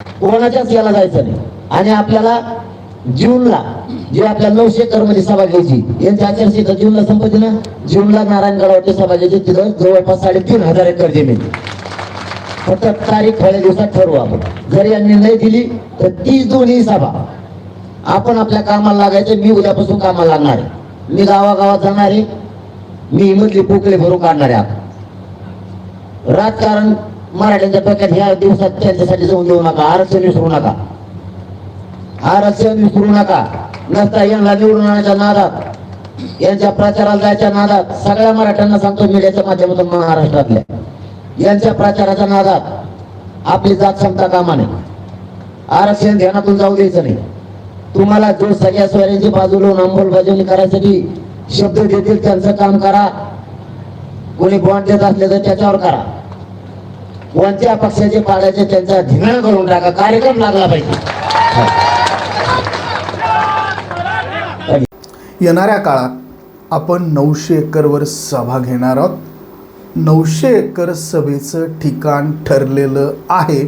कोणाच्याच याला जायचं नाही. आणि आपल्याला जूनला जे आपल्या नऊशे मध्ये सभा घ्यायची यांची आचारसंहिता जूनला संपत्ती ना? जूनला नारायणगडावरती सभा घ्यायची तिथं जवळपास साडेतीन हजार एकर जमीन फक्त तारीख थोड्या दिवसात ठरवू आपण. जर यांनी नाही दिली तर तीच दोन्ही सभा. आपण आपल्या कामाला लागायचं मी उद्यापासून कामाला लागणार आहे. मी गावागावात जाणार आहे. मी मधली पोकळे भरून काढणार आहे आपण. राजकारण मराठ्यांच्या डोक्यात ह्या दिवसात त्यांच्यासाठी जाऊन देऊ नका. आरक्षण विसरू नका. आरक्षण विसरू नका. नसता यांना निवडून आणायच्या नादात. यांच्या प्रचाराला जायच्या नादात. सगळ्या मराठ्यांना सांगतो मीडियाच्या माध्यमातून महाराष्ट्रातल्या. यांच्या प्रचाराच्या नादात. आपली जात क्षमता कामा नये. आरक्षण ध्यानातून जाऊ द्यायचं नाही. तुम्हाला जो सगळ्या स्वरांची बाजू लावून अंमलबजावणी करायसाठी शब्द देतील त्यांचं काम करा. कोणी बॉन्ड देत असले तर त्याच्यावर करा. कोणत्या पक्षाचे पाडायचे त्यांचा धिंगण करून टाका. कार्यक्रम लागला पाहिजे. येणाऱ्या काळात आपण नऊशे एकरवर सभा घेणार आहोत. नऊशे एकर सभेचं ठिकाण ठरलेलं आहे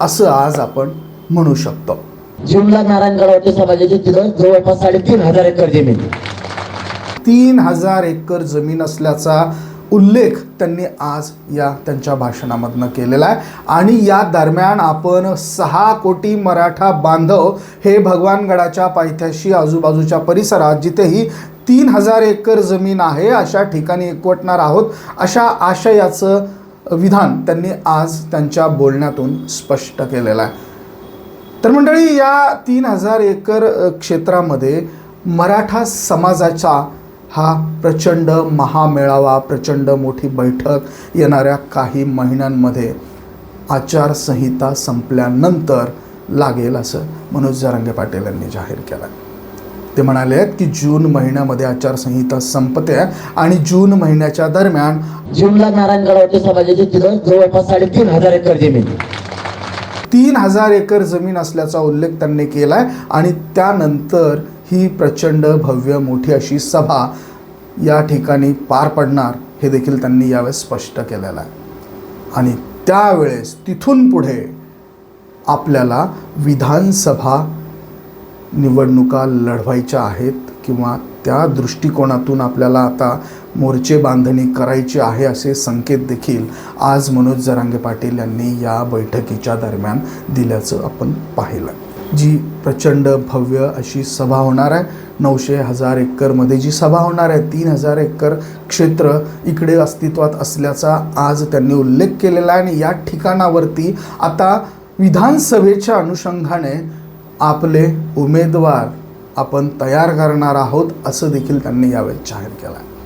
असं आज आपण म्हणू शकतो. जूनला नारायणगडावरती सभा घ्यायची तिथं जवळपास साडेतीन हजार एकर जमीन तीन हजार एकर जमीन असल्याचा उल्लेख त्यांनी आज या त्यांच्या भाषणामधनं केलेला आहे. आणि या दरम्यान आपण सहा कोटी मराठा बांधव हे भगवानगडाच्या पायथ्याशी आजूबाजूच्या परिसरात जिथेही तीन हजार एकर जमीन आहे अशा ठिकाणी एकवटणार आहोत अशा आशयाचं विधान त्यांनी आज त्यांच्या बोलण्यातून स्पष्ट केलेलं आहे. तर मंडळी या तीन हजार एकर क्षेत्रामध्ये मराठा समाजाचा हा प्रचंड महामेळावा प्रचंड मोठी बैठक येणाऱ्या काही महिन्यांमध्ये आचारसंहिता संपल्यानंतर लागेल असं मनोज जरांगे पाटील यांनी जाहीर केलं. ते म्हणाले आहेत की जून महिन्यामध्ये आचारसंहिता संपते आणि जून महिन्याच्या दरम्यान जूनला नारायणगडावरती घ्यायची तिथं जवळपास साडेतीन हजार एकर जमीन तीन हजार एकर जमीन असल्याचा उल्लेख त्यांनी केला आहे आणि त्यानंतर ही प्रचंड भव्य मोठी अशी सभा या ठिकाणी पार पडणार हे देखील त्यांनी यावेळेस स्पष्ट केलेलं आहे. आणि त्यावेळेस तिथून पुढे आपल्याला विधानसभा निवडणुका लढवायच्या आहेत किंवा त्या दृष्टिकोनातून आपल्याला आता मोर्चे बांधणी करायची आहे असे संकेत देखील आज मनोज जरांगे पाटील यांनी या बैठकीच्या दरम्यान दिल्याचं आपण पाहिलं. जी प्रचंड भव्य अशी सभा होणार आहे. नऊशे हजार एकरमध्ये जी सभा होणार आहे तीन हजार एकर क्षेत्र इकडे अस्तित्वात असल्याचा आज त्यांनी उल्लेख केलेला आहे आणि या ठिकाणावरती आता विधानसभेच्या अनुषंगाने आपले उमेदवार आपण तयार करणार आहोत असं देखील त्यांनी यावेळी जाहीर केलं आहे.